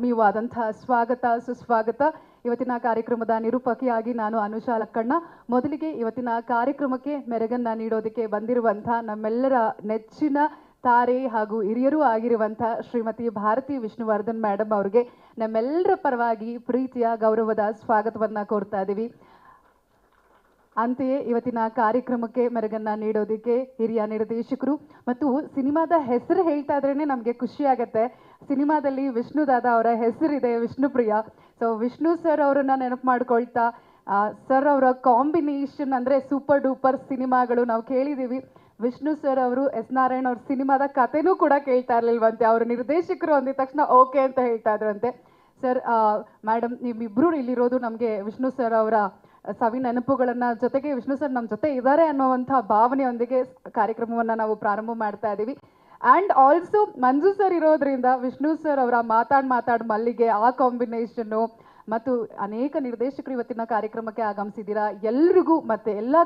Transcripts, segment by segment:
ಆತ್ಮೀಯವಾದಂತಹ ಸ್ವಾಗತ, ಸುಸ್ವಾಗತ. ಇವತ್ತಿನ ಕಾರ್ಯಕ್ರಮದ ನಿರೂಪಕಿಯಾಗಿ ನಾನು ಅನುಷಾ ಲಕ್ಕಣ್ಣ. ಮೊದಲಿಗೆ ಇವತ್ತಿನ ಕಾರ್ಯಕ್ರಮಕ್ಕೆ ಮೆರಗನ್ನ ನೀಡೋದಕ್ಕೆ ಬಂದಿರುವಂತಹ ನಮ್ಮೆಲ್ಲರ ನೆಚ್ಚಿನ ತಾರೆ ಹಾಗೂ ಹಿರಿಯರೂ ಆಗಿರುವಂಥ ಶ್ರೀಮತಿ ಭಾರತಿ ವಿಷ್ಣುವರ್ಧನ್ ಮೇಡಮ್ ಅವರಿಗೆ ನಮ್ಮೆಲ್ಲರ ಪರವಾಗಿ ಪ್ರೀತಿಯ ಗೌರವದ ಸ್ವಾಗತವನ್ನ ಕೋರ್ತಾ ಇದ್ದೀವಿ. ಅಂತೆಯೇ ಇವತ್ತಿನ ಕಾರ್ಯಕ್ರಮಕ್ಕೆ ಮೆರಗನ್ನ ನೀಡೋದಕ್ಕೆ ಹಿರಿಯ ನಿರ್ದೇಶಕರು ಮತ್ತು ಸಿನಿಮಾದ ಹೆಸರು ಹೇಳ್ತಾ ಇದ್ರೇನೆ ನಮಗೆ ಖುಷಿ ಆಗತ್ತೆ. ಸಿನಿಮಾದಲ್ಲಿ ವಿಷ್ಣು ದಾದಾ ಅವರ ಹೆಸರಿದೆ ವಿಷ್ಣುಪ್ರಿಯ. ಸೊ ವಿಷ್ಣು ಸರ್ ಅವರನ್ನ ನೆನಪು ಮಾಡ್ಕೊಳ್ತಾ ಸರ್ ಅವರ ಕಾಂಬಿನೇಷನ್ ಅಂದ್ರೆ ಸೂಪರ್ ಡೂಪರ್ ಸಿನಿಮಾಗಳು ನಾವು ಕೇಳಿದೀವಿ. ವಿಷ್ಣು ಸರ್ ಅವರು ಎಸ್ ನಾರಾಯಣ್ ಅವ್ರ ಸಿನಿಮಾದ ಕಥೆನೂ ಕೂಡ ಕೇಳ್ತಾ ಇರ್ಲಿಲ್ವಂತೆ. ಅವ್ರ ನಿರ್ದೇಶಕರು ಅಂದಿದ ತಕ್ಷಣ ಓಕೆ ಅಂತ ಹೇಳ್ತಾ ಇದ್ರಂತೆ. ಸರ್ ಮೇಡಮ್ ನಿಮ್ಮಿಬ್ರು ಇಲ್ಲಿರೋದು ನಮಗೆ ವಿಷ್ಣು ಸರ್ ಅವರ ಸವಿ ನೆನಪುಗಳನ್ನ ಜೊತೆಗೆ ವಿಷ್ಣು ಸರ್ ನಮ್ಮ ಜೊತೆ ಇದ್ದಾರೆ ಅನ್ನುವಂಥ ಭಾವನೆಯೊಂದಿಗೆ ಕಾರ್ಯಕ್ರಮವನ್ನ ನಾವು ಪ್ರಾರಂಭ ಮಾಡ್ತಾ ಇದ್ದೀವಿ ಆ್ಯಂಡ್ ಆಲ್ಸೋ ಮಂಜು ಸರ್ ಇರೋದ್ರಿಂದ ವಿಷ್ಣು ಸರ್ ಅವರ ಮಾತಾಡ್ ಮಾತಾಡ್ ಮಲ್ಲಿಗೆ ಆ ಕಾಂಬಿನೇಷನ್ನು ಮತ್ತು ಅನೇಕ ನಿರ್ದೇಶಕರು ಇವತ್ತಿನ ಕಾರ್ಯಕ್ರಮಕ್ಕೆ ಆಗಮಿಸಿದ್ದೀರಾ? ಎಲ್ರಿಗೂ ಮತ್ತೆ ಎಲ್ಲ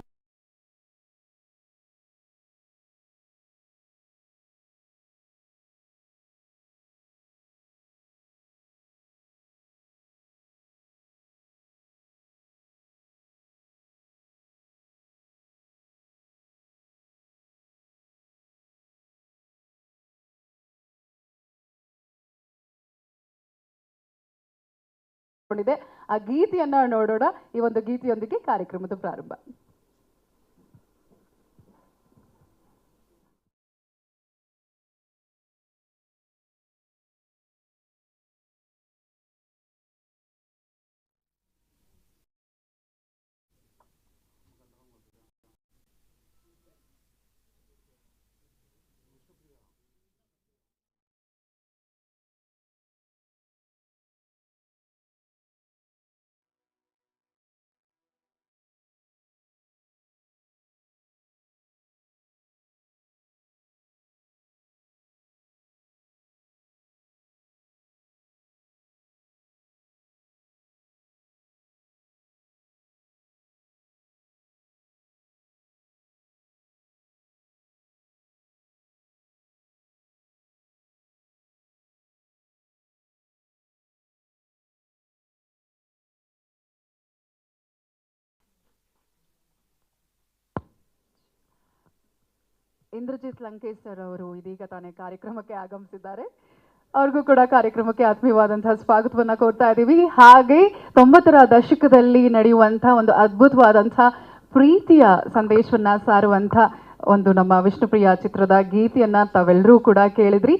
ಕೊಂಡಿದೆ ಆ ಗೀತೆಯನ್ನು ನೋಡೋಣ. ಈ ಒಂದು ಗೀತೆಯೊಂದಿಗೆ ಕಾರ್ಯಕ್ರಮದ ಪ್ರಾರಂಭ. ಇಂದ್ರಜಿತ್ ಲಂಕೇಶ್ ಸರ್ ಅವರು ಇದೀಗ ತಾನೇ ಕಾರ್ಯಕ್ರಮಕ್ಕೆ ಆಗಮಿಸಿದ್ದಾರೆ. ಅವ್ರಿಗೂ ಕೂಡ ಕಾರ್ಯಕ್ರಮಕ್ಕೆ ಆತ್ಮೀಯವಾದಂತಹ ಸ್ವಾಗತವನ್ನ ಕೋರ್ತಾ ಇದ್ದೀವಿ. ಹಾಗೆ ತೊಂಬತ್ತರ ದಶಕದಲ್ಲಿ ನಡೆಯುವಂತಹ ಒಂದು ಅದ್ಭುತವಾದಂತಹ ಪ್ರೀತಿಯ ಸಂದೇಶವನ್ನ ಸಾರುವಂತ ಒಂದು ನಮ್ಮ ವಿಷ್ಣುಪ್ರಿಯ ಚಿತ್ರದ ಗೀತೆಯನ್ನ ತಾವೆಲ್ಲರೂ ಕೂಡ ಕೇಳಿದ್ರಿ.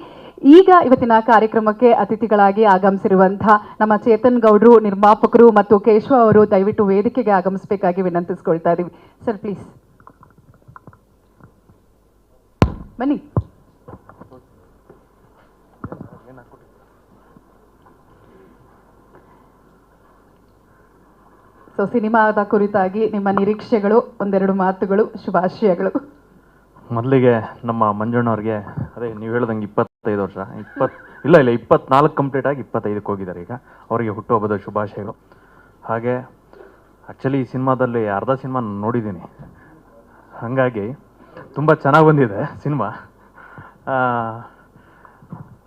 ಈಗ ಇವತ್ತಿನ ಕಾರ್ಯಕ್ರಮಕ್ಕೆ ಅತಿಥಿಗಳಾಗಿ ಆಗಮಿಸಿರುವಂತಹ ನಮ್ಮ ಚೇತನ್ ಗೌಡ್ರು, ನಿರ್ಮಾಪಕರು ಮತ್ತು ಕೇಶವ ಅವರು ದಯವಿಟ್ಟು ವೇದಿಕೆಗೆ ಆಗಮಿಸಬೇಕಾಗಿ ವಿನಂತಿಸ್ಕೊಳ್ತಾ ಇದ್ದೀವಿ. ಸರ್ ಪ್ಲೀಸ್ ಬನ್ನಿ. ಸೊ ಸಿನಿಮಾದ ಕುರಿತಾಗಿ ನಿಮ್ಮ ನಿರೀಕ್ಷೆಗಳು, ಒಂದೆರಡು ಮಾತುಗಳು, ಶುಭಾಶಯಗಳು. ಮೊದಲಿಗೆ ನಮ್ಮ ಮಂಜಣ್ಣವ್ರಿಗೆ ಅದೇ ನೀವು ಹೇಳ್ದಂಗೆ ಇಪ್ಪತ್ತೈದು ವರ್ಷ ಇಪ್ಪತ್ ಇಲ್ಲ ಇಲ್ಲ, ಇಪ್ಪತ್ನಾಲ್ಕು ಕಂಪ್ಲೀಟ್ ಆಗಿ ಇಪ್ಪತ್ತೈದಕ್ಕೆ ಹೋಗಿದ್ದಾರೆ ಈಗ. ಅವರಿಗೆ ಹುಟ್ಟುಹಬ್ಬದ ಶುಭಾಶಯಗಳು. ಹಾಗೆ ಆ್ಯಕ್ಚುಲಿ ಈ ಸಿನಿಮಾದಲ್ಲಿ ಅರ್ಧ ಸಿನಿಮಾ ನೋಡಿದ್ದೀನಿ. ಹಾಗಾಗಿ ತುಂಬ ಚೆನ್ನಾಗಿ ಬಂದಿದೆ ಸಿನಿಮಾ.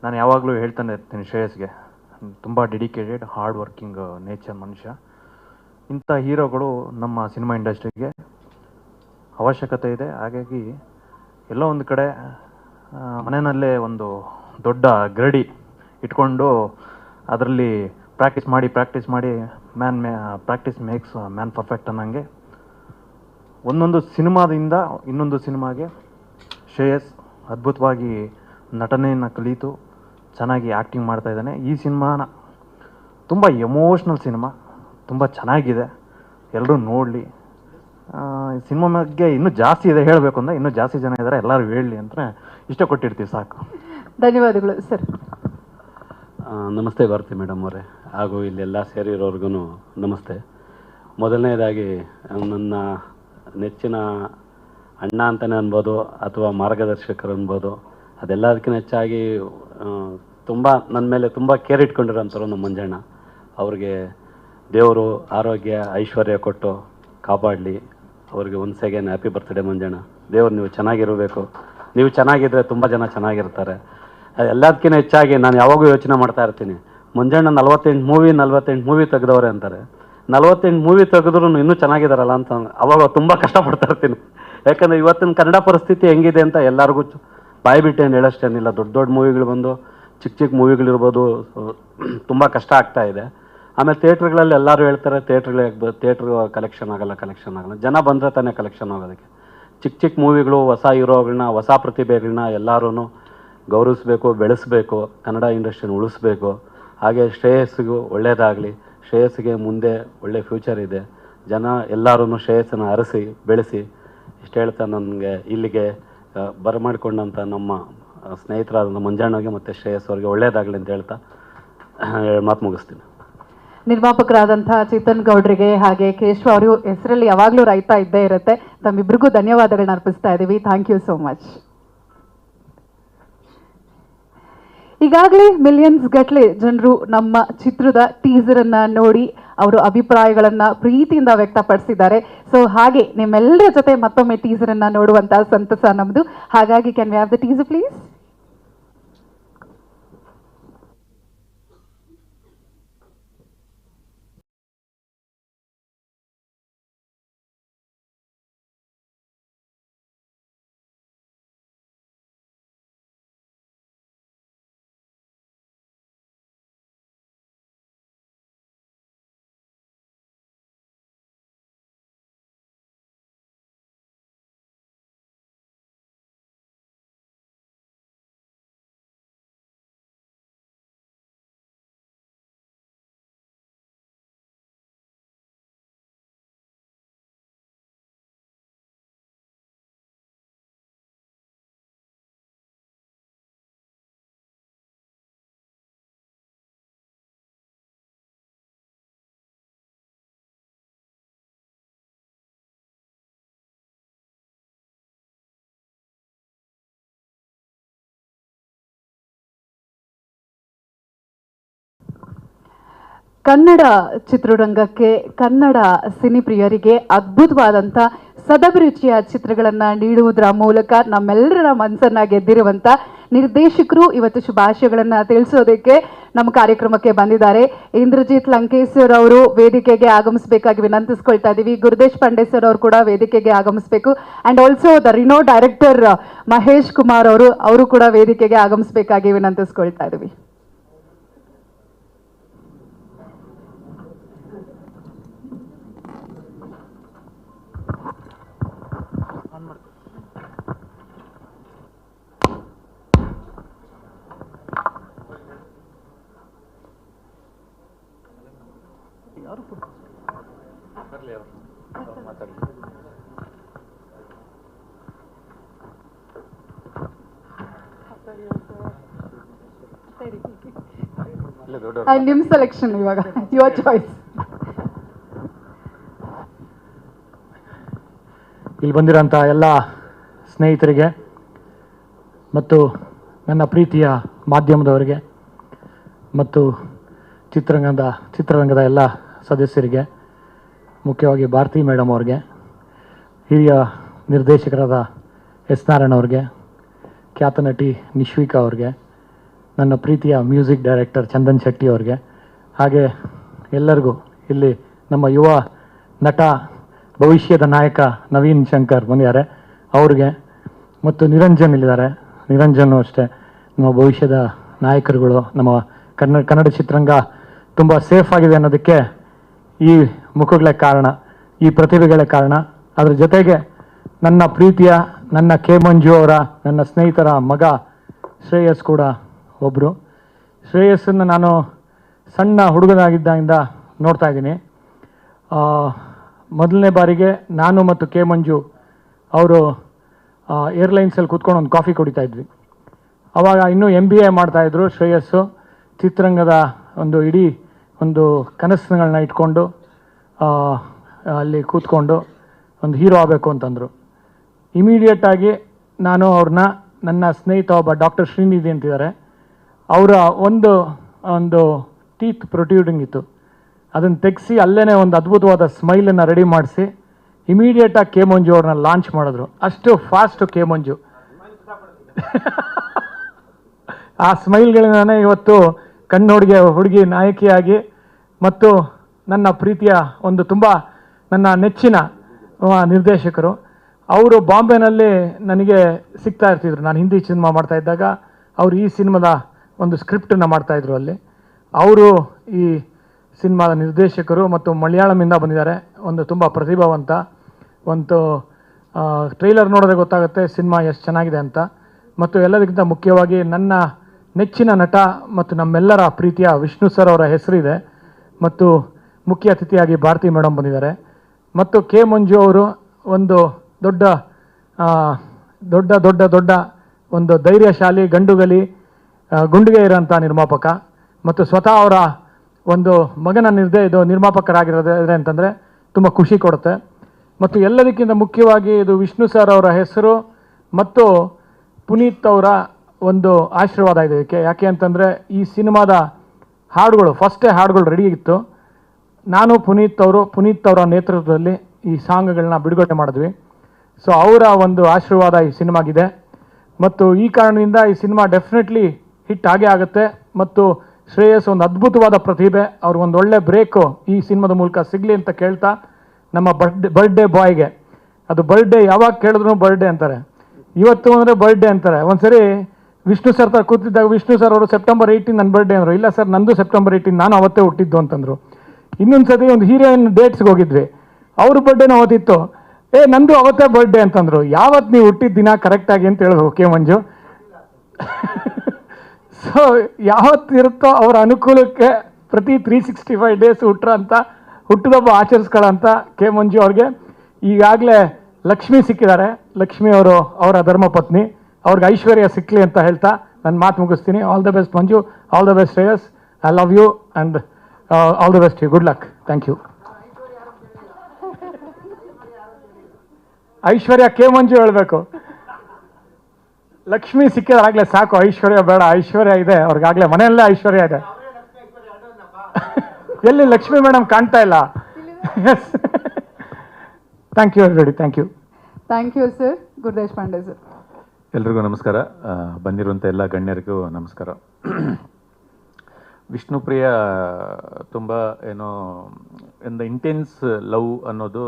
ನಾನು ಯಾವಾಗಲೂ ಹೇಳ್ತಾನೆ ಇರ್ತೀನಿ ಶ್ರೇಯಸ್ಗೆ. ತುಂಬ ಡೆಡಿಕೇಟೆಡ್, ಹಾರ್ಡ್ ವರ್ಕಿಂಗ್, ನೇಚರ್ ಮನುಷ್ಯ. ಇಂಥ ಹೀರೋಗಳು ನಮ್ಮ ಸಿನಿಮಾ ಇಂಡಸ್ಟ್ರಿಗೆ ಅವಶ್ಯಕತೆ ಇದೆ. ಹಾಗಾಗಿ ಎಲ್ಲೋ ಒಂದು ಕಡೆ ಮನೆಯಲ್ಲೇ ಒಂದು ದೊಡ್ಡ ಗರಡಿ ಇಟ್ಕೊಂಡು ಅದರಲ್ಲಿ ಪ್ರಾಕ್ಟೀಸ್ ಮಾಡಿ ಪ್ರಾಕ್ಟೀಸ್ ಮಾಡಿ man may practice makes man perfect ಅನ್ನಂಗೆ ಒಂದೊಂದು ಸಿನಿಮಾದಿಂದ ಇನ್ನೊಂದು ಸಿನಿಮಾಗೆ ಶ್ರೇಯಸ್ ಅದ್ಭುತವಾಗಿ ನಟನೆಯನ್ನು ಕಲಿತು ಚೆನ್ನಾಗಿ ಆ್ಯಕ್ಟಿಂಗ್ ಮಾಡ್ತಾ ಇದ್ದಾನೆ. ಈ ಸಿನಿಮಾನ ತುಂಬ ಎಮೋಷ್ನಲ್ ಸಿನಿಮಾ. ತುಂಬ ಚೆನ್ನಾಗಿದೆ. ಎಲ್ಲರೂ ನೋಡಲಿ. ಸಿನಿಮಾ ಬಗ್ಗೆ ಇನ್ನೂ ಜಾಸ್ತಿ ಇದೆ ಹೇಳಬೇಕು ಅಂದರೆ ಇನ್ನೂ ಜಾಸ್ತಿ ಜನ ಇದ್ದಾರೆ. ಎಲ್ಲರೂ ಹೇಳಲಿ ಅಂತ ಇಷ್ಟ ಕೊಟ್ಟಿರ್ತೀವಿ ಸಾಕು. ಧನ್ಯವಾದಗಳು ಸರ್. ನಮಸ್ತೆ ಭಾರತಿ ಮೇಡಮ್ ಅವರೇ. ಹಾಗೂ ಇಲ್ಲೆಲ್ಲ ಸೇರಿರೋರ್ಗು ನಮಸ್ತೆ. ಮೊದಲನೇದಾಗಿ ನನ್ನ ನೆಚ್ಚಿನ ಅಣ್ಣ ಅಂತಲೇ ಅನ್ಬೋದು ಅಥವಾ ಮಾರ್ಗದರ್ಶಕರು ಅನ್ಬೋದು, ಅದೆಲ್ಲದಕ್ಕಿಂತ ಹೆಚ್ಚಾಗಿ ತುಂಬ ನನ್ನ ಮೇಲೆ ತುಂಬ ಕೇರ್ ಇಟ್ಕೊಂಡಿರೋಂಥವ್ರು ನಮ್ಮ ಮಂಜಣ್ಣ. ಅವ್ರಿಗೆ ದೇವರು ಆರೋಗ್ಯ, ಐಶ್ವರ್ಯ ಕೊಟ್ಟು ಕಾಪಾಡಲಿ. ಅವ್ರಿಗೆ ಒನ್ಸ್ ಅಗೇನ್ ಹ್ಯಾಪಿ ಬರ್ತ್ಡೇ ಮಂಜಣ್ಣ. ದೇವರು ನೀವು ಚೆನ್ನಾಗಿರಬೇಕು. ನೀವು ಚೆನ್ನಾಗಿದ್ದರೆ ತುಂಬ ಜನ ಚೆನ್ನಾಗಿರ್ತಾರೆ. ಎಲ್ಲದಕ್ಕಿಂತ ಹೆಚ್ಚಾಗಿ ನಾನು ಯಾವಾಗೂ ಯೋಚನೆ ಮಾಡ್ತಾ ಇರ್ತೀನಿ. ಮುಂಜಾನೆ ನಲ್ವತ್ತೆಂಟು ಮೂವಿ ನಲ್ವತ್ತೆಂಟು ಮೂವಿ ತೆಗೆದವ್ರೆ ಅಂತಾರೆ. ನಲ್ವತ್ತೆಂಟು ಮೂವಿ ತೆಗೆದ್ರು ಇನ್ನೂ ಚೆನ್ನಾಗಿದ್ದಾರಲ್ಲ ಅಂತ ಅವಾಗ ತುಂಬ ಕಷ್ಟಪಡ್ತಾ ಇರ್ತೀನಿ. ಯಾಕಂದರೆ ಇವತ್ತಿನ ಕನ್ನಡ ಪರಿಸ್ಥಿತಿ ಹೆಂಗಿದೆ ಅಂತ ಎಲ್ಲರಿಗೂ ಬಾಯಿ ಬಿಟ್ಟು ಏನು ಹೇಳೋಷ್ಟೇನಿಲ್ಲ. ದೊಡ್ಡ ದೊಡ್ಡ ಮೂವಿಗಳು ಬಂದು ಚಿಕ್ಕ ಚಿಕ್ಕ ಮೂವಿಗಳಿರ್ಬೋದು ತುಂಬ ಕಷ್ಟ ಆಗ್ತಾ ಇದೆ. ಆಮೇಲೆ ಥಿಯೇಟ್ರ್ಗಳಲ್ಲಿ ಎಲ್ಲರೂ ಹೇಳ್ತಾರೆ ಥಿಯೇಟ್ರ್ಗಳು ಥಿಯೇಟ್ರ್ ಕಲೆಕ್ಷನ್ ಆಗಲ್ಲ ಕಲೆಕ್ಷನ್ ಆಗಲ್ಲ. ಜನ ಬಂದರೆ ತಾನೇ ಕಲೆಕ್ಷನ್ ಆಗೋದಕ್ಕೆ. ಚಿಕ್ಕ ಚಿಕ್ಕ ಮೂವಿಗಳು ಹೊಸ ಹೀರೋಗಳನ್ನ ಹೊಸ ಪ್ರತಿಭೆಗಳನ್ನ ಎಲ್ಲರೂ ಗೌರವಿಸ್ಬೇಕು, ಬೆಳೆಸಬೇಕು, ಕನ್ನಡ ಇಂಡಸ್ಟ್ರಿನ ಉಳಿಸ್ಬೇಕು. ಹಾಗೆ ಶ್ರೇಯಸ್ಸಿಗೂ ಒಳ್ಳೆಯದಾಗಲಿ ಶ್ರೇಯಸ್ಸಿಗೆ ಮುಂದೆ ಒಳ್ಳೆ ಫ್ಯೂಚರ್ ಇದೆ. ಜನ ಎಲ್ಲರೂ ಶ್ರೇಯಸ್ಸನ್ನು ಅರಸಿ, ಬೆಳೆಸಿ, ಇಷ್ಟು ಹೇಳ್ತಾ ನನಗೆ ಇಲ್ಲಿಗೆ ಬರಮಾಡಿಕೊಂಡಂಥ ನಮ್ಮ ಸ್ನೇಹಿತರಾದಂಥ ಸ್ನೇಹಿತರಾದ ಮಂಜಣ್ಣಗೆ ಮತ್ತು ಶ್ರೇಯಸ್ ಅವ್ರಿಗೆ ಒಳ್ಳೆಯದಾಗಲಿ ಅಂತ ಹೇಳ್ತಾ ಮಾತು ಮುಗಿಸ್ತೀನಿ. ನಿರ್ಮಾಪಕರಾದಂಥ ಚೇತನ್ ಗೌಡ್ರಿಗೆ ಹಾಗೆ ಕೇಶವ ಅವರು ಹೆಸರಲ್ಲಿ ಯಾವಾಗಲೂ ರೈತ ಇದ್ದೇ ಇರುತ್ತೆ. ತಮ್ಮಿಬ್ಬರಿಗೂ ಧನ್ಯವಾದಗಳನ್ನ ಅರ್ಪಿಸ್ತಾ ಇದ್ದೀವಿ ಥ್ಯಾಂಕ್ ಯು ಸೋ ಮಚ್ ಈಗಾಗಲೇ ಮಿಲಿಯನ್ಸ್ ಗಟ್ಟಲೆ ಜನರು ನಮ್ಮ ಚಿತ್ರದ ಟೀಸರ್ ಅನ್ನ ನೋಡಿ ಅವರು ಅಭಿಪ್ರಾಯಗಳನ್ನ ಪ್ರೀತಿಯಿಂದ ವ್ಯಕ್ತಪಡಿಸಿದ್ದಾರೆ. ಸೊ ಹಾಗೆ ನಿಮ್ಮೆಲ್ಲರ ಜೊತೆ ಮತ್ತೊಮ್ಮೆ ಟೀಸರ್ ಅನ್ನ ನೋಡುವಂತಹ ಸಂತಸ ನಮ್ದು. ಹಾಗಾಗಿ can we have the teaser please Kannada ಚಿತ್ರರಂಗಕ್ಕೆ ಕನ್ನಡ ಸಿನಿಪ್ರಿಯರಿಗೆ ಅದ್ಭುತವಾದಂಥ ಸದಭಿರುಚಿಯ ಚಿತ್ರಗಳನ್ನು ನೀಡುವುದರ ಮೂಲಕ ನಮ್ಮೆಲ್ಲರ ಮನಸ್ಸನ್ನು ಗೆದ್ದಿರುವಂತ ನಿರ್ದೇಶಕರು ಇವತ್ತು ಶುಭಾಶಯಗಳನ್ನು ತಿಳಿಸೋದಕ್ಕೆ ನಮ್ಮ ಕಾರ್ಯಕ್ರಮಕ್ಕೆ ಬಂದಿದ್ದಾರೆ. ಇಂದ್ರಜಿತ್ ಲಂಕೇಶ್ವರ್ ಅವರು ವೇದಿಕೆಗೆ ಆಗಮಿಸಬೇಕಾಗಿ ವಿನಂತಿಸ್ಕೊಳ್ತಾ ಇದ್ದೀವಿ. ಗುರುದೇಶ್ ಸರ್ ಅವರು ಕೂಡ ವೇದಿಕೆಗೆ ಆಗಮಿಸಬೇಕು. And also the rhino director Mahesh Kumar ಅವರು ಅವರು ಕೂಡ ವೇದಿಕೆಗೆ ಆಗಮಿಸಬೇಕಾಗಿ ವಿನಂತಿಸ್ಕೊಳ್ತಾ ಇದ್ದೀವಿ. ನಿಮ್ ಸೆಲೆಕ್ಷನ್ ಇವಾಗ ಯುವರ್ ಚಾಯ್ಸ್ ಇಲ್ಲಿ ಬಂದಿರೋಂಥ ಎಲ್ಲ ಸ್ನೇಹಿತರಿಗೆ ಮತ್ತು ನನ್ನ ಪ್ರೀತಿಯ ಮಾಧ್ಯಮದವರಿಗೆ ಮತ್ತು ಚಿತ್ರರಂಗದ ಚಿತ್ರರಂಗದ ಎಲ್ಲ ಸದಸ್ಯರಿಗೆ ಮುಖ್ಯವಾಗಿ ಭಾರತಿ ಮೇಡಮ್ ಅವ್ರಿಗೆ ಹಿರಿಯ ನಿರ್ದೇಶಕರಾದ ಎಸ್ ನಾರಾಯಣ ಅವ್ರಿಗೆ ಖ್ಯಾತ ನಟಿ ನಿಶ್ವಿಕಾ ಅವ್ರಿಗೆ ನನ್ನ ಪ್ರೀತಿಯ ಮ್ಯೂಸಿಕ್ ಡೈರೆಕ್ಟರ್ ಚಂದನ್ ಶೆಟ್ಟಿ ಅವ್ರಿಗೆ. ಹಾಗೆ ಎಲ್ಲರಿಗೂ ಇಲ್ಲಿ ನಮ್ಮ ಯುವ ನಟ, ಭವಿಷ್ಯದ ನಾಯಕ ನವೀನ್ ಶಂಕರ್ ಬಂದಿದ್ದಾರೆ ಅವ್ರಿಗೆ ಮತ್ತು ನಿರಂಜನ್ ಇಲ್ಲಿದ್ದಾರೆ. ನಿರಂಜನ್ ಅಷ್ಟೇ. ನಮ್ಮ ಭವಿಷ್ಯದ ನಾಯಕರುಗಳು, ನಮ್ಮ ಕನ್ನಡ ಕನ್ನಡ ಚಿತ್ರರಂಗ ತುಂಬ ಸೇಫ್ ಆಗಿದೆ ಅನ್ನೋದಕ್ಕೆ ಈ ಮುಖಗಳೇ ಕಾರಣ, ಈ ಪ್ರತಿಭೆಗಳೇ ಕಾರಣ. ಅದರ ಜೊತೆಗೆ ನನ್ನ ಪ್ರೀತಿಯ, ನನ್ನ ಕೆ ಮಂಜು ಅವರ, ನನ್ನ ಸ್ನೇಹಿತರ ಮಗ ಶ್ರೇಯಸ್ ಕೂಡ ಒಬ್ಬರು ಶ್ರೇಯಸ್ಸನ್ನು ನಾನು ಸಣ್ಣ ಹುಡುಗನಾಗಿದ್ದಾಗಿಂದ ನೋಡ್ತಾ ಇದ್ದೀನಿ. ಮೊದಲನೇ ಬಾರಿಗೆ ನಾನು ಮತ್ತು ಕೆ ಮಂಜು ಅವರು ಏರ್ಲೈನ್ಸಲ್ಲಿ ಕೂತ್ಕೊಂಡು ಒಂದು ಕಾಫಿ ಕುಡಿತಾ ಇದ್ವಿ. ಅವಾಗ ಇನ್ನೂ ಎಂ ಬಿ ಎ ಮಾಡ್ತಾಯಿದ್ರು ಶ್ರೇಯಸ್ಸು. ಚಿತ್ರರಂಗದ ಒಂದು ಇಡೀ ಒಂದು ಕನಸುಗಳನ್ನ ಇಟ್ಕೊಂಡು ಅಲ್ಲಿ ಕೂತ್ಕೊಂಡು ಒಂದು ಹೀರೋ ಆಗಬೇಕು ಅಂತಂದರು. ಇಮಿಡಿಯೇಟಾಗಿ ನಾನು ಅವ್ರನ್ನ ನನ್ನ ಸ್ನೇಹಿತ ಒಬ್ಬ ಡಾಕ್ಟರ್ ಶ್ರೀನಿಧಿ ಅಂತಿದ್ದಾರೆ. ಅವರ ಒಂದು ಒಂದು ಟೀತ್ ಪ್ರೊಟ್ಯೂಡಿಂಗ್ ಇತ್ತು. ಅದನ್ನು ತೆಗೆಸಿ ಅಲ್ಲೇ ಒಂದು ಅದ್ಭುತವಾದ ಸ್ಮೈಲನ್ನು ರೆಡಿ ಮಾಡಿಸಿ ಇಮಿಡಿಯೇಟಾಗಿ ಕೆ ಮಂಜು ಅವ್ರನ್ನ ಲಾಂಚ್ ಮಾಡಿದ್ರು. ಅಷ್ಟು ಫಾಸ್ಟು ಕೆ ಮಂಜು ಆ ಸ್ಮೈಲ್ಗಳನ್ನೇ ಇವತ್ತು ಕಣ್ಣು ಹುಡುಗಿ ನಾಯಕಿಯಾಗಿ ಮತ್ತು ನನ್ನ ಪ್ರೀತಿಯ ಒಂದು ತುಂಬ ನನ್ನ ನೆಚ್ಚಿನ ನಿರ್ದೇಶಕರು. ಅವರು ಬಾಂಬೆನಲ್ಲಿ ನನಗೆ ಸಿಗ್ತಾ ಇರ್ತಿದ್ರು. ನಾನು ಹಿಂದಿ ಸಿನಿಮಾ ಮಾಡ್ತಾ ಇದ್ದಾಗ ಅವರು ಈ ಸಿನಿಮಾದ ಒಂದು ಸ್ಕ್ರಿಪ್ಟನ್ನು ಮಾಡ್ತಾಯಿದ್ರು ಅಲ್ಲಿ. ಅವರು ಈ ಸಿನಿಮಾದ ನಿರ್ದೇಶಕರು ಮತ್ತು ಮಲಯಾಳಮಿಂದ ಬಂದಿದ್ದಾರೆ. ಒಂದು ತುಂಬ ಪ್ರತಿಭಾವಂತ, ಒಂದು ಟ್ರೈಲರ್ ನೋಡಿದ್ರೆ ಗೊತ್ತಾಗುತ್ತೆ ಸಿನಿಮಾ ಎಷ್ಟು ಚೆನ್ನಾಗಿದೆ ಅಂತ. ಮತ್ತು ಎಲ್ಲದಕ್ಕಿಂತ ಮುಖ್ಯವಾಗಿ ನನ್ನ ನೆಚ್ಚಿನ ನಟ ಮತ್ತು ನಮ್ಮೆಲ್ಲರ ಪ್ರೀತಿಯ ವಿಷ್ಣು ಸರ್ ಅವರ ಹೆಸರಿದೆ. ಮತ್ತು ಮುಖ್ಯ ಅತಿಥಿಯಾಗಿ ಭಾರತಿ ಮೇಡಮ್ ಬಂದಿದ್ದಾರೆ. ಮತ್ತು ಕೆ ಮಂಜು ಅವರು ಒಂದು ದೊಡ್ಡ ದೊಡ್ಡ ದೊಡ್ಡ ದೊಡ್ಡ, ಒಂದು ಧೈರ್ಯಶಾಲಿ, ಗಂಡುಗಲಿ ಗುಂಡಿಗೆ ಇರೋಂಥ ನಿರ್ಮಾಪಕ ಮತ್ತು ಸ್ವತಃ ಅವರ ಒಂದು ಮಗನ ನಿರ್ದೇ ಇದು ನಿರ್ಮಾಪಕರಾಗಿರೋದ್ರೆ ಅಂತಂದರೆ ತುಂಬ ಖುಷಿ ಕೊಡುತ್ತೆ. ಮತ್ತು ಎಲ್ಲದಕ್ಕಿಂತ ಮುಖ್ಯವಾಗಿ ಇದು ವಿಷ್ಣು ಸರ್ ಅವರ ಹೆಸರು ಮತ್ತು ಪುನೀತ್ ಅವರ ಒಂದು ಆಶೀರ್ವಾದ ಇದೆ ಇದಕ್ಕೆ. ಯಾಕೆ ಅಂತಂದರೆ ಈ ಸಿನಿಮಾದ ಹಾಡುಗಳು ಫಸ್ಟೇ ಹಾಡುಗಳು ರೆಡಿ ಇತ್ತು. ನಾನು ಪುನೀತ್ ಅವರು, ಪುನೀತ್ ಅವರ ನೇತೃತ್ವದಲ್ಲಿ ಈ ಸಾಂಗ್ಗಳನ್ನ ಬಿಡುಗಡೆ ಮಾಡಿದ್ವಿ. ಸೊ ಅವರ ಒಂದು ಆಶೀರ್ವಾದ ಈ ಸಿನಿಮಾಗಿದೆ. ಮತ್ತು ಈ ಕಾರಣದಿಂದ ಈ ಸಿನಿಮಾ ಡೆಫಿನೆಟ್ಲಿ ಹಿಟ್ ಆಗೇ ಆಗುತ್ತೆ. ಮತ್ತು ಶ್ರೇಯಸ್ ಒಂದು ಅದ್ಭುತವಾದ ಪ್ರತಿಭೆ. ಅವ್ರಿಗೊಂದು ಒಳ್ಳೆ ಬ್ರೇಕು ಈ ಸಿನಿಮಾದ ಮೂಲಕ ಸಿಗಲಿ ಅಂತ ಕೇಳ್ತಾ ನಮ್ಮ ಬರ್ಡೆ ಬರ್ಡೇ ಬಾಯ್ಗೆ ಅದು ಬರ್ಡೇ ಯಾವಾಗ ಕೇಳಿದ್ರು ಬರ್ಡೇ ಅಂತಾರೆ. ಇವತ್ತು ಅಂದರೆ ಬರ್ಡೇ ಅಂತಾರೆ. ಒಂದ್ಸರಿ ವಿಷ್ಣು ಸರ್ ತರ ಕೂತಿದ್ದಾಗ ವಿಷ್ಣು ಸರ್ ಅವರು ಸೆಪ್ಟೆಂಬರ್ ಏಯ್ಟೀನ್ ನನ್ನ ಬರ್ಡೇ ಅಂದರು. ಇಲ್ಲ ಸರ್ ನಂದು ಸೆಪ್ಟೆಂಬರ್ ಏಯ್ಟೀನ್ ನಾನು ಅವತ್ತೇ ಹುಟ್ಟಿದ್ದು ಅಂತಂದರು. ಇನ್ನೊಂದು ಸತಿ ಒಂದು ಹೀರೋಯಿನ್ ಡೇಟ್ಸ್ಗೆ ಹೋಗಿದ್ವಿ. ಅವ್ರ ಬರ್ಡೇನ ಅವತ್ತಿತ್ತು. ಏ, ನಂದು ಅವತ್ತೇ ಬರ್ಡೇ ಅಂತಂದರು. ಯಾವತ್ತು ನೀವು ಹುಟ್ಟಿದ ದಿನ ಕರೆಕ್ಟಾಗಿ ಅಂತ ಹೇಳಿದ್ರು ಓಕೆ ಮಂಜು. ಸೊ ಯಾವತ್ತಿರುತ್ತೋ ಅವರ ಅನುಕೂಲಕ್ಕೆ ಪ್ರತಿ ತ್ರೀ ಸಿಕ್ಸ್ಟಿ ಫೈವ್ ಡೇಸ್ ಹುಟ್ಟ್ರ ಅಂತ, ಹುಟ್ಟಿದಬ್ಬ ಆಚರಿಸ್ಕೊಳ್ಳೋಂಥ ಕೆ ಮಂಜು ಅವ್ರಿಗೆ. ಈಗಾಗಲೇ ಲಕ್ಷ್ಮಿ ಸಿಕ್ಕಿದ್ದಾರೆ. ಲಕ್ಷ್ಮಿ ಅವರು ಅವರ ಧರ್ಮಪತ್ನಿ ಅವ್ರಿಗೆ ಐಶ್ವರ್ಯ ಸಿಕ್ಕಲಿ ಅಂತ ಹೇಳ್ತಾ ನನ್ನ ಮಾತು ಮುಗಿಸ್ತೀನಿ. All the best Manju. All the best Shreyas. I love you and all the best you good luck thank you Aishwarya K Manju ಹೇಳಬೇಕು. ಲಕ್ಷ್ಮಿ ಸಿಕ್ಕಿದಾಗಲೇ ಸಾಕು ಐಶ್ವರ್ಯ ಬೇಡ ಐಶ್ವರ್ಯ ಇದೆ ಅವ್ರಿಗಾಗಲೇ ಮನೆಯಲ್ಲೇ ಐಶ್ವರ್ಯ ಇದೆ. ಎಲ್ಲಿ ಲಕ್ಷ್ಮಿ ಮೇಡಮ್ ಕಾಣ್ತಾ ಇಲ್ಲ? Thank you ready thank you thank you sir Gurudesh Pande sir ಎಲ್ರಿಗೂ ನಮಸ್ಕಾರ. ಬಂದಿರುವಂಥ ಎಲ್ಲ ಗಣ್ಯರಿಗೂ ನಮಸ್ಕಾರ. ವಿಷ್ಣುಪ್ರಿಯ ತುಂಬ ಏನೋ ಒಂದು ಇಂಟೆನ್ಸ್ ಲವ್ ಅನ್ನೋದು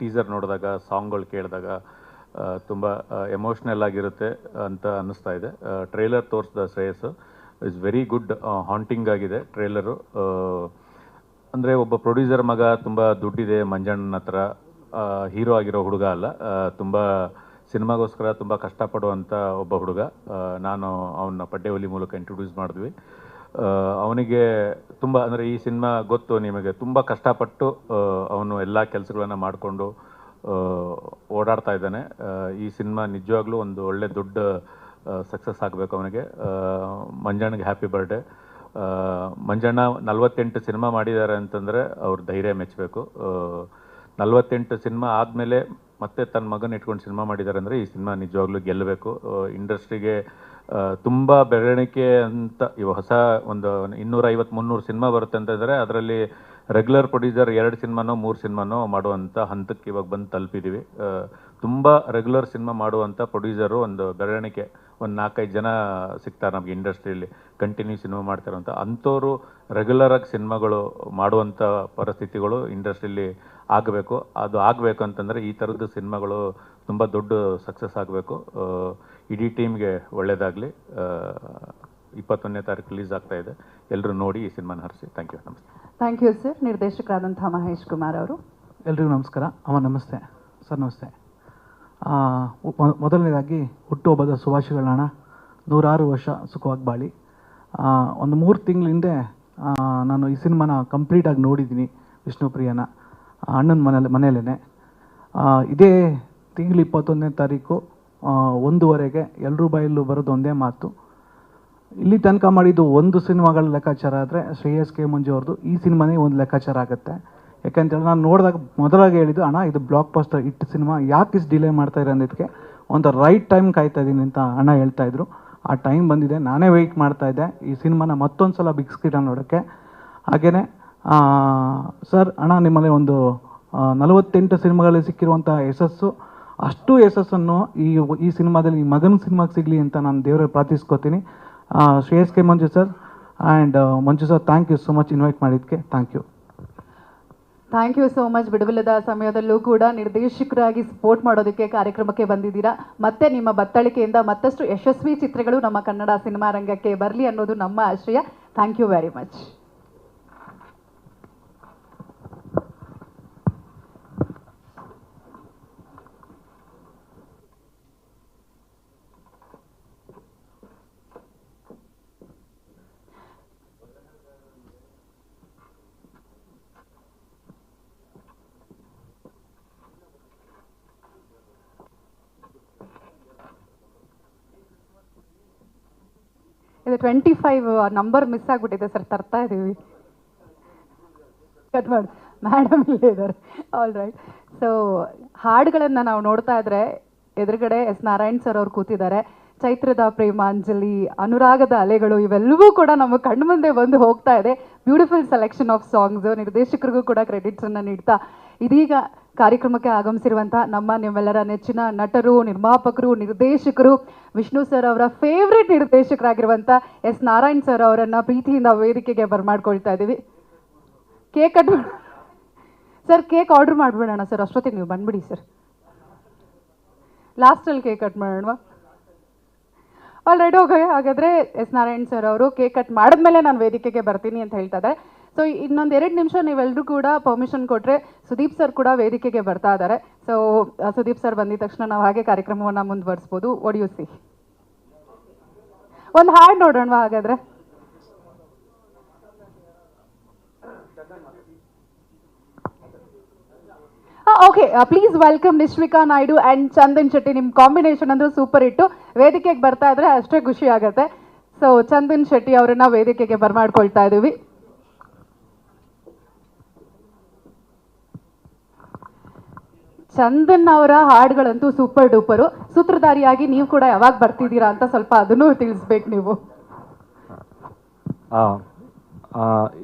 ಟೀಸರ್ ನೋಡಿದಾಗ ಸಾಂಗ್ಗಳು ಕೇಳಿದಾಗ ತುಂಬ ಎಮೋಷ್ನಲ್ ಆಗಿರುತ್ತೆ ಅಂತ ಅನ್ನಿಸ್ತಾ ಇದೆ. ಟ್ರೇಲರ್ ತೋರಿಸಿದ Shreyas is very good haunting ಆಗಿದೆ ಟ್ರೇಲರು ಅಂದರೆ ಒಬ್ಬ ಪ್ರೊಡ್ಯೂಸರ್ ಮಗ ತುಂಬ ದುಡ್ಡಿದೆ ಮಂಜಣ್ಣನ ಹತ್ರ. ಹೀರೋ ಆಗಿರೋ ಹುಡುಗ ಅಲ್ಲ. ತುಂಬ ಸಿನಿಮಾಗೋಸ್ಕರ ತುಂಬ ಕಷ್ಟಪಡುವಂಥ ಒಬ್ಬ ಹುಡುಗ. ನಾನು ಅವನ್ನ ಪಡ್ಡೆವಲಿ ಮೂಲಕ ಇಂಟ್ರೊಡ್ಯೂಸ್ ಮಾಡಿದ್ವಿ. ಅವನಿಗೆ ತುಂಬ, ಅಂದರೆ ಈ ಸಿನಿಮಾ ಗೊತ್ತು ನಿಮಗೆ. ತುಂಬ ಕಷ್ಟಪಟ್ಟು ಅವನು ಎಲ್ಲ ಕೆಲಸಗಳನ್ನು ಮಾಡಿಕೊಂಡು ಓಡಾಡ್ತಾ ಇದ್ದಾನೆ. ಈ ಸಿನಿಮಾ ನಿಜವಾಗ್ಲೂ ಒಂದು ಒಳ್ಳೆ ದೊಡ್ಡ ಸಕ್ಸಸ್ ಆಗಬೇಕು ಅವನಿಗೆ. ಮಂಜಣ್ಣಗೆ ಹ್ಯಾಪಿ ಬರ್ಡೇ ಮಂಜಣ್ಣ ನಲವತ್ತೆಂಟು ಸಿನಿಮಾ ಮಾಡಿದ್ದಾರೆ ಅಂತಂದರೆ ಅವ್ರ ಧೈರ್ಯ ಮೆಚ್ಚಬೇಕು. ನಲವತ್ತೆಂಟು ಸಿನಿಮಾ ಆದಮೇಲೆ ಮತ್ತೆ ತನ್ನ ಮಗನ ಇಟ್ಕೊಂಡು ಸಿನಿಮಾ ಮಾಡಿದ್ದಾರೆ ಅಂದರೆ ಈ ಸಿನಿಮಾ ನಿಜವಾಗ್ಲೂ ಗೆಲ್ಲಬೇಕು. ಇಂಡಸ್ಟ್ರಿಗೆ ತುಂಬ ಬೆರಳಿಕೆ ಅಂತ ಇವ ಹೊಸ ಒಂದು ಇನ್ನೂರ ಐವತ್ತು ಮುನ್ನೂರು ಸಿನಿಮಾ ಬರುತ್ತೆ ಅಂತಂದರೆ ಅದರಲ್ಲಿ ರೆಗ್ಯುಲರ್ ಪ್ರೊಡ್ಯೂಸರ್ ಎರಡು ಸಿನಿಮಾನೋ, ಮೂರು ಸಿನಿಮಾನೋ ಮಾಡುವಂಥ ಹಂತಕ್ಕೆ ಇವಾಗ ಬಂದು ತಲುಪಿದ್ದೀವಿ ತುಂಬ ರೆಗ್ಯುಲರ್ ಸಿನಿಮಾ ಮಾಡುವಂಥ ಪ್ರೊಡ್ಯೂಸರು ಒಂದು ಬೆರಳಿಕೆ ಒಂದು ನಾಲ್ಕೈದು ಜನ ಸಿಗ್ತಾರೆ ನಮಗೆ ಇಂಡಸ್ಟ್ರಿಯಲ್ಲಿ. ಕಂಟಿನ್ಯೂ ಸಿನಿಮಾ ಮಾಡ್ತಾರಂತ ಅಂಥವ್ರು ರೆಗ್ಯುಲರಾಗಿ ಸಿನಿಮಾಗಳು ಮಾಡುವಂಥ ಪರಿಸ್ಥಿತಿಗಳು ಇಂಡಸ್ಟ್ರಿಯಲ್ಲಿ ಆಗಬೇಕು. ಅದು ಆಗಬೇಕು ಅಂತಂದರೆ ಈ ಥರದ್ದು ಸಿನಿಮಾಗಳು ತುಂಬ ದೊಡ್ಡ ಸಕ್ಸಸ್ ಆಗಬೇಕು. ಇಡೀ ಟೀಮ್ಗೆ ಒಳ್ಳೆಯದಾಗಲಿ ಇಪ್ಪತ್ತೊಂದನೇ ತಾರೀಕು ರಿಲೀಸ್ ಆಗ್ತಾ ಇದೆ. ಎಲ್ಲರೂ ನೋಡಿ ಈ ಸಿನಿಮಾನ ಹರಿಸಿ. ಥ್ಯಾಂಕ್ ಯು ನಮಸ್ತೆ. ಥ್ಯಾಂಕ್ ಯು ಸರ್ ನಿರ್ದೇಶಕರಾದಂಥ ಮಹೇಶ್ ಕುಮಾರ್ ಅವರು. ಎಲ್ರಿಗೂ ನಮಸ್ಕಾರ. ಅಮ್ಮ ನಮಸ್ತೆ. ಸರ್ ನಮಸ್ತೆ. ಮೊದಲನೇದಾಗಿ ಹುಟ್ಟುಹಬ್ಬದ ಶುಭಾಶಯಗಳನ್ನ ನೂರಾರು ವರ್ಷ ಸುಖವಾಗಿ ಬಾಳಿ ಆ, ಒಂದು ಮೂರು ತಿಂಗಳ ಹಿಂದೆ ನಾನು ಈ ಸಿನಿಮಾನ ಕಂಪ್ಲೀಟಾಗಿ ನೋಡಿದ್ದೀನಿ ವಿಷ್ಣುಪ್ರಿಯನ ಅಣ್ಣನ ಮನೇಲಿ ಮನೆಯಲ್ಲೇ ಇದೇ ತಿಂಗಳು ಇಪ್ಪತ್ತೊಂದನೇ ತಾರೀಕು ಒಂದೂವರೆಗೆ ಎಲ್ಲರೂ ಬಾಯಲ್ಲೂ ಬರೋದು ಒಂದೇ ಮಾತು. ಇಲ್ಲಿ ತನಕ ಮಾಡಿದ್ದು ಒಂದು ಸಿನಿಮಾಗಳ ಲೆಕ್ಕಾಚಾರ ಆದರೆ ಶ್ರೇಯಸ್ ಕೆ ಮಂಜು ಅವ್ರದ್ದು ಈ ಸಿನಿಮಾನೇ ಒಂದು ಲೆಕ್ಕಾಚಾರ ಆಗುತ್ತೆ. ಯಾಕಂತೇಳಿ ನಾನು ನೋಡಿದಾಗ ಮೊದಲಾಗಿ ಹೇಳಿದ್ದು, ಅಣ್ಣ, ಇದು ಬ್ಲಾಕ್ ಬಸ್ಟರ್ ಇಟ್ಟು ಸಿನಿಮಾ, ಯಾಕೆ ಇಷ್ಟು ಡಿಲೇ ಮಾಡ್ತಾ ಇರೋ ಅನ್ನೋದಕ್ಕೆ ಒಂದು ರೈಟ್ ಟೈಮ್ ಕಾಯ್ತಾ ಇದ್ದೀನಿ ಅಂತ ಅಣ್ಣ ಹೇಳ್ತಾ ಇದ್ರು. ಆ ಟೈಮ್ ಬಂದಿದೆ, ನಾನೇ ವೆಯ್ಟ್ ಮಾಡ್ತಾ ಇದ್ದೆ. ಈ ಸಿನಿಮಾನ ಮತ್ತೊಂದು ಸಲ ಬಿಗ್ ಸ್ಕ್ರೀನಲ್ಲಿ ನೋಡೋಕ್ಕೆ. ಹಾಗೆಯೇ ಸರ್, ಅಣ್ಣ, ನಿಮ್ಮಲ್ಲಿ ಒಂದು ನಲವತ್ತೆಂಟು ಸಿನಿಮಾಗಳಲ್ಲಿ ಸಿಕ್ಕಿರುವಂಥ ಯಶಸ್ಸು, ಅಷ್ಟು ಯಶಸ್ಸನ್ನು ಈ ಈ ಸಿನಿಮಾದಲ್ಲಿ ಈ ಮಗನ ಸಿನಿಮಾಗೆ ಸಿಗಲಿ ಅಂತ ನಾನು ದೇವರಲ್ಲಿ ಪ್ರಾರ್ಥಿಸ್ಕೋತೀನಿ. ಆ, Shreyas K Manju sir and Manju sir thank you so much invite ಮಾಡಿದ್ದಕ್ಕೆ thank you thank you so much ಬಿಡುವಿಲ್ಲದ ಸಮಯದಲ್ಲೂ ಕೂಡ ನಿರ್ದೇಶಕರಾಗಿ ಸಪೋರ್ಟ್ ಮಾಡೋದಕ್ಕೆ ಕಾರ್ಯಕ್ರಮಕ್ಕೆ ಬಂದಿದ್ದೀರಾ. ಮತ್ತೆ ನಿಮ್ಮ ಬತ್ತಳಿಕೆಯಿಂದ ಮತ್ತಷ್ಟು ಯಶಸ್ವಿ ಚಿತ್ರಗಳು ನಮ್ಮ ಕನ್ನಡ ಸಿನಿಮಾ ರಂಗಕ್ಕೆ ಬರಲಿ ಅನ್ನೋದು ನಮ್ಮ ಆಶಯ. ಥ್ಯಾಂಕ್ ಯು ವೆರಿ ಮಚ್ ಇದು ಟ್ವೆಂಟಿ ಫೈವ್ ನಂಬರ್ ಮಿಸ್ ಆಗ್ಬಿಟ್ಟಿದೆ ಸರ್ ತರ್ತಾ ಇದ್ದೀವಿ ಕಟ್ ಮಾಡಿ. ಮೇಡಮ್ ಇಲ್ಲೇ ಇದ್ದಾರೆ. ಆಲ್ ರೈಟ್ ಸೊ ಹಾಡುಗಳನ್ನು ನಾವು ನೋಡ್ತಾ ಇದ್ರೆ ಎದುರುಗಡೆ ಎಸ್ ನಾರಾಯಣ್ ಸರ್ ಅವ್ರು ಕೂತಿದ್ದಾರೆ. ಚೈತ್ರದ ಪ್ರೇಮಾಂಜಲಿ ಅನುರಾಗದ ಅಲೆಗಳು ಇವೆಲ್ಲವೂ ಕೂಡ ನಮ್ಮ ಕಣ್ಣು ಮುಂದೆ ಬಂದು ಹೋಗ್ತಾ ಇದೆ. ಬ್ಯೂಟಿಫುಲ್ ಸೆಲೆಕ್ಷನ್ ಆಫ್ ಸಾಂಗ್ಸ್ ನಿರ್ದೇಶಕರಿಗೂ ಕೂಡ ಕ್ರೆಡಿಟ್ಸನ್ನು ನೀಡ್ತಾ ಇದೀಗ ಕಾರ್ಯಕ್ರಮಕ್ಕೆ ಆಗಮಿಸಿರುವಂತಹ ನಮ್ಮ ನಿಮ್ಮೆಲ್ಲರ ನೆಚ್ಚಿನ ನಟರು, ನಿರ್ಮಾಪಕರು, ನಿರ್ದೇಶಕರು, ವಿಷ್ಣು ಸರ್ ಅವರ ಫೇವ್ರೆಟ್ ನಿರ್ದೇಶಕರಾಗಿರುವಂಥ ಎಸ್ ನಾರಾಯಣ್ ಸರ್ ಅವರನ್ನ ಪ್ರೀತಿಯಿಂದ ವೇದಿಕೆಗೆ ಬರ್ಮಾಡ್ಕೊಳ್ತಾ ಇದ್ದೀವಿ. Cake cut sir cake order ಮಾಡ್ಬಿಡೋಣ sir, ಅಷ್ಟೊತ್ತಿಗೆ ನೀವು ಬಂದ್ಬಿಡಿ ಸರ್. ಲಾಸ್ಟಲ್ಲಿ ಕೇಕ್ ಕಟ್ ಮಾಡೋಣ. ಆಲ್ರೆಡಿ ಹೋಗ ಹಾಗಾದ್ರೆ ಎಸ್ ನಾರಾಯಣ್ ಸರ್ ಅವರು ಕೇಕ್ ಕಟ್ ಮಾಡಿದ್ಮೇಲೆ ನಾನು ವೇದಿಕೆಗೆ ಬರ್ತೀನಿ ಅಂತ ಹೇಳ್ತಾ ಇದ್ದಾರೆ. ಸೊ ಇನ್ನೊಂದು ಎರಡು ನಿಮಿಷ ನೀವೆಲ್ಲರೂ ಕೂಡ ಪರ್ಮಿಷನ್ ಕೊಟ್ಟರೆ ಸುದೀಪ್ ಸರ್ ಕೂಡ ವೇದಿಕೆಗೆ ಬರ್ತಾ ಇದ್ದಾರೆ ಸೊ ಸುದೀಪ್ ಸರ್ ಬಂದಿದ ತಕ್ಷಣ ನಾವು ಹಾಗೆ ಕಾರ್ಯಕ್ರಮವನ್ನು ಮುಂದುವರಿಸ್ಬೋದು. ಒಡಿಯುಸಿ ಒಂದು ಹಾಡು ನೋಡೋಣ ಹಾಗಾದರೆ. Okay please welcome Nishvika Naidu and Chandan Shetty. ನಿಮ್ಮ ಕಾಂಬಿನೇಷನ್ ಅಂದ್ರೆ ಸೂಪರ್ ಇಟ್ಟು ವೇದಿಕೆಗೆ ಬರ್ತಾ ಇದ್ರೆ ಅಷ್ಟೇ ಖುಷಿ ಆಗುತ್ತೆ. ಸೊ ಚಂದನ್ ಶೆಟ್ಟಿ ಅವರನ್ನ ವೇದಿಕೆಗೆ ಬರ್ಮಾಡ್ಕೊಳ್ತಾ ಇದ್ದೀವಿ ಚಂದನ್ ಅವರ ಹಾಡುಗಳಂತೂ ಸೂಪರ್ ಡೂಪರು ಸೂತ್ರಧಾರಿಯಾಗಿ ನೀವು ಕೂಡ ಯಾವಾಗ ಬರ್ತಿದ್ದೀರಾ ಅಂತ ಸ್ವಲ್ಪ ಅದನ್ನು ತಿಳಿಸ್ಬೇಕು ನೀವು.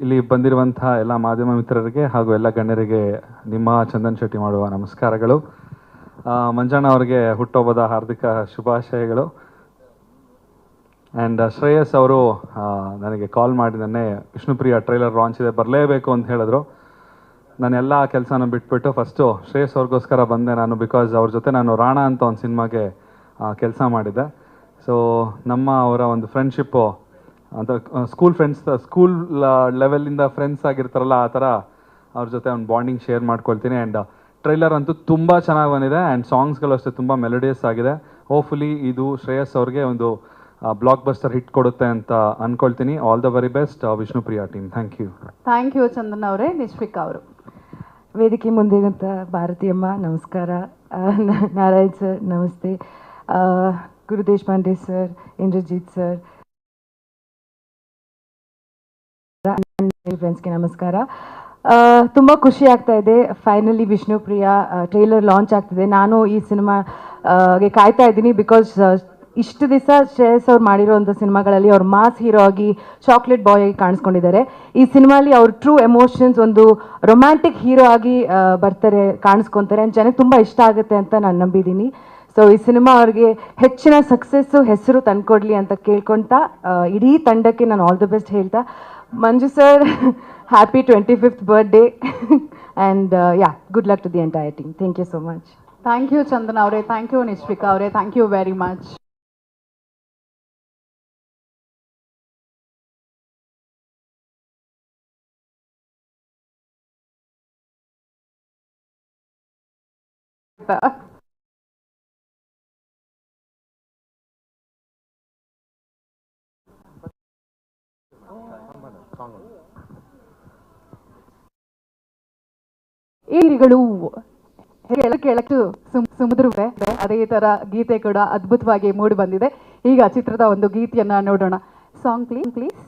ಇಲ್ಲಿ ಬಂದಿರುವಂತಹ ಎಲ್ಲ ಮಾಧ್ಯಮ ಮಿತ್ರರಿಗೆ ಹಾಗೂ ಎಲ್ಲ ಗಣ್ಯರಿಗೆ ನಿಮ್ಮ ಚಂದನ್ ಶೆಟ್ಟಿ ಮಾಡುವ ನಮಸ್ಕಾರಗಳು. ಮಂಜಣ್ಣ ಅವರಿಗೆ ಹುಟ್ಟೋಬದ ಹಾರ್ದಿಕ ಶುಭಾಶಯಗಳು. ಆ್ಯಂಡ್ ಶ್ರೇಯಸ್ ಅವರು ನನಗೆ ಕಾಲ್ ಮಾಡಿ ನೆನ್ನೆ ವಿಷ್ಣುಪ್ರಿಯ ಟ್ರೈಲರ್ ಲಾಂಚ್ ಇದೆ, ಬರಲೇಬೇಕು ಅಂತ ಹೇಳಿದ್ರು. ನಾನು ಎಲ್ಲ ಕೆಲಸನ ಬಿಟ್ಬಿಟ್ಟು ಫಸ್ಟು ಶ್ರೇಯಸ್ ಅವ್ರಿಗೋಸ್ಕರ ಬಂದೆ ನಾನು ಬಿಕಾಸ್ ಅವ್ರ ಜೊತೆ ನಾನು ರಾಣ ಅಂತ ಒಂದು ಸಿನಿಮಾಗೆ ಕೆಲಸ ಮಾಡಿದ್ದೆ. ಸೊ ನಮ್ಮ ಅವರ ಒಂದು ಫ್ರೆಂಡ್ಶಿಪ್ಪು ಅಂತ ಸ್ಕೂಲ್ ಫ್ರೆಂಡ್ಸ್ ಸ್ಕೂಲ್ ಲೆವೆಲಿಂದ ಫ್ರೆಂಡ್ಸ್ ಆಗಿರ್ತಾರಲ್ಲ ಆ ಥರ ಅವ್ರ ಜೊತೆ ಒಂದು ಬಾಂಡಿಂಗ್ ಶೇರ್ ಮಾಡ್ಕೊಳ್ತೀನಿ. ಆ್ಯಂಡ್ ಟ್ರೈಲರ್ ಅಂತೂ ತುಂಬ ಚೆನ್ನಾಗಿ ಬಂದಿದೆ ಆ್ಯಂಡ್ ಸಾಂಗ್ಸ್ಗಳು ಅಷ್ಟೇ ತುಂಬ ಮೆಲೋಡಿಯಸ್ ಆಗಿದೆ. ಹೋಪ್ಫುಲಿ ಇದು ಶ್ರೇಯಸ್ ಅವ್ರಿಗೆ ಒಂದು ಬ್ಲಾಕ್ ಬಸ್ಟರ್ ಹಿಟ್ ಕೊಡುತ್ತೆ ಅಂತ ಅನ್ಕೊಳ್ತೀನಿ. All the very best Vishnu Priya team thank you thank you Chandan ಅವರೇ, ನಿಶ್ವಿಕಾ ಅವರು. ವೇದಿಕೆ ಮುಂದಿನಂಥ ಭಾರತೀಯಮ್ಮ, ನಮಸ್ಕಾರ. ನಾರಾಯಣ್ ಸರ್, ನಮಸ್ತೆ. Guru Deshpande sir, Indrajit sir. ಫ್ರೆಂಡ್ಸ್ಗೆ ನಮಸ್ಕಾರ. ತುಂಬ ಖುಷಿ ಆಗ್ತಾ ಇದೆ. ಫೈನಲಿ ವಿಷ್ಣುಪ್ರಿಯ ಟ್ರೈಲರ್ ಲಾಂಚ್ ಆಗ್ತಿದೆ. ನಾನು ಈ ಸಿನಿಮಾಗೆ ಕಾಯ್ತಾ ಇದ್ದೀನಿ ಬಿಕಾಸ್ ಇಷ್ಟು ದಿವಸ ಶ್ರೇಯಸ್ ಅವ್ರು ಮಾಡಿರೋವಂಥ ಸಿನಿಮಾಗಳಲ್ಲಿ ಅವ್ರು ಮಾಸ್ ಹೀರೋ ಆಗಿ ಚಾಕ್ಲೇಟ್ ಬಾಯ್ ಆಗಿ ಕಾಣಿಸ್ಕೊಂಡಿದ್ದಾರೆ. ಈ ಸಿನಿಮಾಲಿ ಅವ್ರ ಟ್ರೂ ಎಮೋಷನ್ಸ್ ಒಂದು ರೊಮ್ಯಾಂಟಿಕ್ ಹೀರೋ ಆಗಿ ಬರ್ತಾರೆ, ಕಾಣಿಸ್ಕೊತಾರೆ. ಆ್ಯಂಡ್ ಜನಕ್ಕೆ ತುಂಬ ಇಷ್ಟ ಆಗುತ್ತೆ ಅಂತ ನಾನು ನಂಬಿದ್ದೀನಿ ಸೊ ಈ ಸಿನಿಮಾ ಅವ್ರಿಗೆ ಹೆಚ್ಚಿನ ಸಕ್ಸಸ್ಸು ಹೆಸರು ತಂದ್ಕೊಡ್ಲಿ ಅಂತ ಕೇಳ್ಕೊಳ್ತಾ ಇಡೀ ತಂಡಕ್ಕೆ ನಾನು ಆಲ್ ದ ಬೆಸ್ಟ್ ಹೇಳ್ತಾ, Manju sir happy twenty fifth birthday and yeah good luck to the entire team thank you so much thank you Chandan ಅವರೇ. ಥ್ಯಾಂಕ್ ಯು ನಿಶ್ವಿಕಾ ಅವರೇ. ಥ್ಯಾಂಕ್ ಯು ವೆರಿ ಮಚ್ ಏರಿಗಳು ಕೇಳ ಕೇಳಕ್ಕೆ ಸುಮ್ ಸುಮಧುರವೇ ಅದೇ ತರ ಗೀತೆ ಕೂಡ ಅದ್ಭುತವಾಗಿ ಮೂಡಿ ಬಂದಿದೆ. ಈಗ ಚಿತ್ರದ ಒಂದು ಗೀತೆಯನ್ನ ನೋಡೋಣ. ಸಾಂಗ್ ಪ್ಲೀಸ್ ಪ್ಲೀಸ್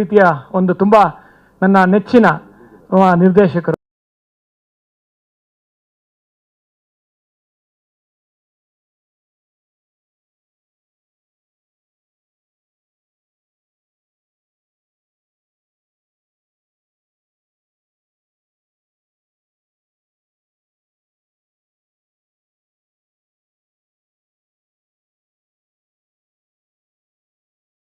ರೀತಿಯ ಒಂದು ತುಂಬ ನನ್ನ ನೆಚ್ಚಿನ ನಿರ್ದೇಶಕರು.